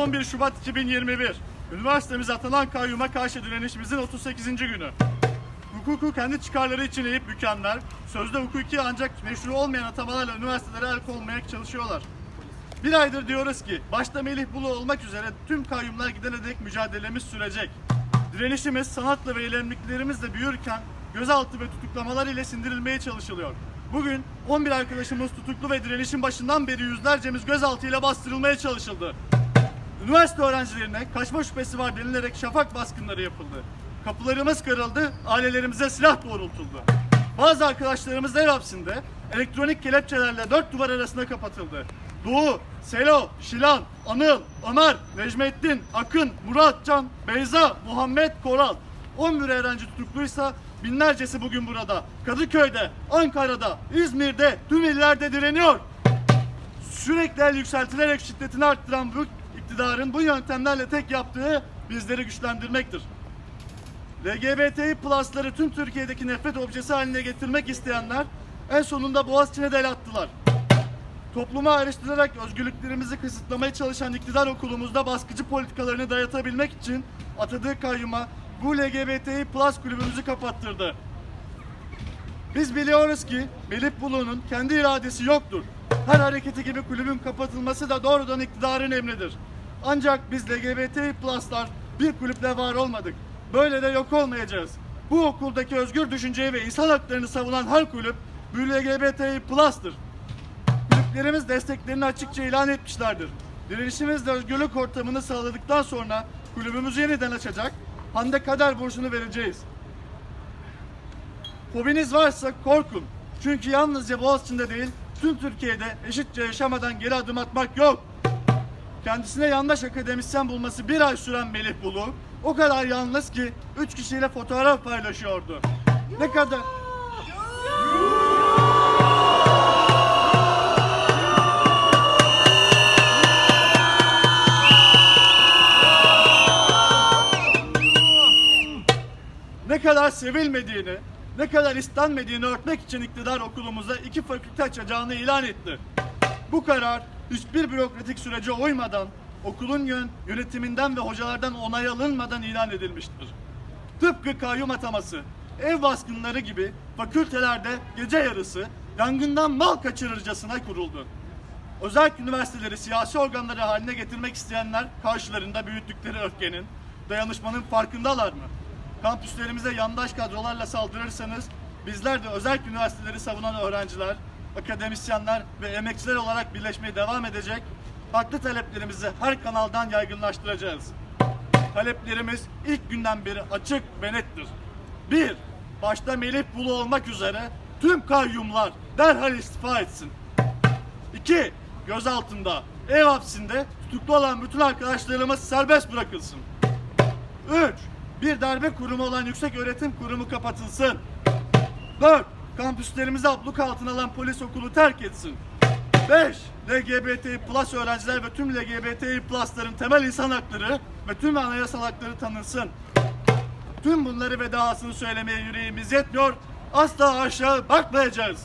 11 Şubat 2021. Üniversitemiz atanan kayyuma karşı direnişimizin 38. günü. Hukuku kendi çıkarları için eğip bükenler, sözde hukuki ancak meşru olmayan atamalarla üniversitelere el konmaya çalışıyorlar. Bir aydır diyoruz ki, başta Melih Bulu olmak üzere tüm kayyumlar gidene dek mücadelemiz sürecek. Direnişimiz sanatla ve eylemliklerimizle büyürken gözaltı ve tutuklamalar ile sindirilmeye çalışılıyor. Bugün 11 arkadaşımız tutuklu ve direnişin başından beri yüzlercemiz gözaltıyla bastırılmaya çalışıldı. Üniversite öğrencilerine kaçma şüphesi var denilerek şafak baskınları yapıldı. Kapılarımız kırıldı, ailelerimize silah doğrultuldu. Bazı arkadaşlarımız ev hapsinde elektronik kelepçelerle dört duvar arasında kapatıldı. Doğu, Selo, Şilan, Anıl, Ömer, Necmettin, Akın, Murat, Can, Beyza, Muhammed, Koral. 11 öğrenci tutukluysa binlercesi bugün burada. Kadıköy'de, Ankara'da, İzmir'de, tüm illerde direniyor. Sürekli el yükseltilerek şiddetini arttıran iktidarın bu yöntemlerle tek yaptığı bizleri güçlendirmektir. LGBTİ plusları tüm Türkiye'deki nefret objesi haline getirmek isteyenler en sonunda Boğaziçi'ne de el attılar. Toplumu ayrıştırarak özgürlüklerimizi kısıtlamaya çalışan iktidar okulumuzda baskıcı politikalarını dayatabilmek için atadığı kayyuma bu LGBTİ plus kulübümüzü kapattırdı. Biz biliyoruz ki Melih Bulu'nun kendi iradesi yoktur. Her hareketi gibi kulübün kapatılması da doğrudan iktidarın emridir. Ancak biz LGBT pluslar bir kulüple var olmadık. Böyle de yok olmayacağız. Bu okuldaki özgür düşünceyi ve insan haklarını savunan her kulüp bir LGBT plus'tır. Kulüplerimiz desteklerini açıkça ilan etmişlerdir. Direnişimizle özgürlük ortamını sağladıktan sonra kulübümüzü yeniden açacak, Hande Kader bursunu vereceğiz. Fobiniz varsa korkun. Çünkü yalnızca Boğaziçi'nde değil, tüm Türkiye'de eşitçe yaşamadan geri adım atmak yok. Kendisine yandaş akademisyen bulması bir ay süren Melih Bulu, o kadar yalnız ki üç kişiyle fotoğraf paylaşıyordu. Ne kadar... ne kadar sevilmediğini, ne kadar istenmediğini örtmek için iktidar okulumuza iki fakülte açacağını ilan etti. Bu karar hiçbir bürokratik sürece uymadan, okulun yön, yönetiminden ve hocalardan onay alınmadan ilan edilmiştir. Tıpkı kayyum ataması, ev baskınları gibi fakültelerde gece yarısı yangından mal kaçırırcasına kuruldu. Özel üniversiteleri siyasi organları haline getirmek isteyenler karşılarında büyüttükleri öfkenin, dayanışmanın farkındalar mı? Kampüslerimize yandaş kadrolarla saldırırsanız bizler de özel üniversiteleri savunan öğrenciler, akademisyenler ve emekçiler olarak birleşmeye devam edecek, haklı taleplerimizi her kanaldan yaygınlaştıracağız. Taleplerimiz ilk günden beri açık ve nettir. 1. Başta Melih Bulu olmak üzere tüm kayyumlar derhal istifa etsin. 2. Gözaltında, ev hapsinde tutuklu olan bütün arkadaşlarımız serbest bırakılsın. 3. Bir darbe kurumu olan Yüksek Öğretim Kurumu kapatılsın. 4. Kampüslerimizi abluk altına alan polis okulu terk etsin. 5. LGBT plus öğrenciler ve tüm LGBT plusların temel insan hakları ve tüm anayasal hakları tanınsın. Tüm bunları ve dahasını söylemeye yüreğimiz yetmiyor. Asla aşağı bakmayacağız.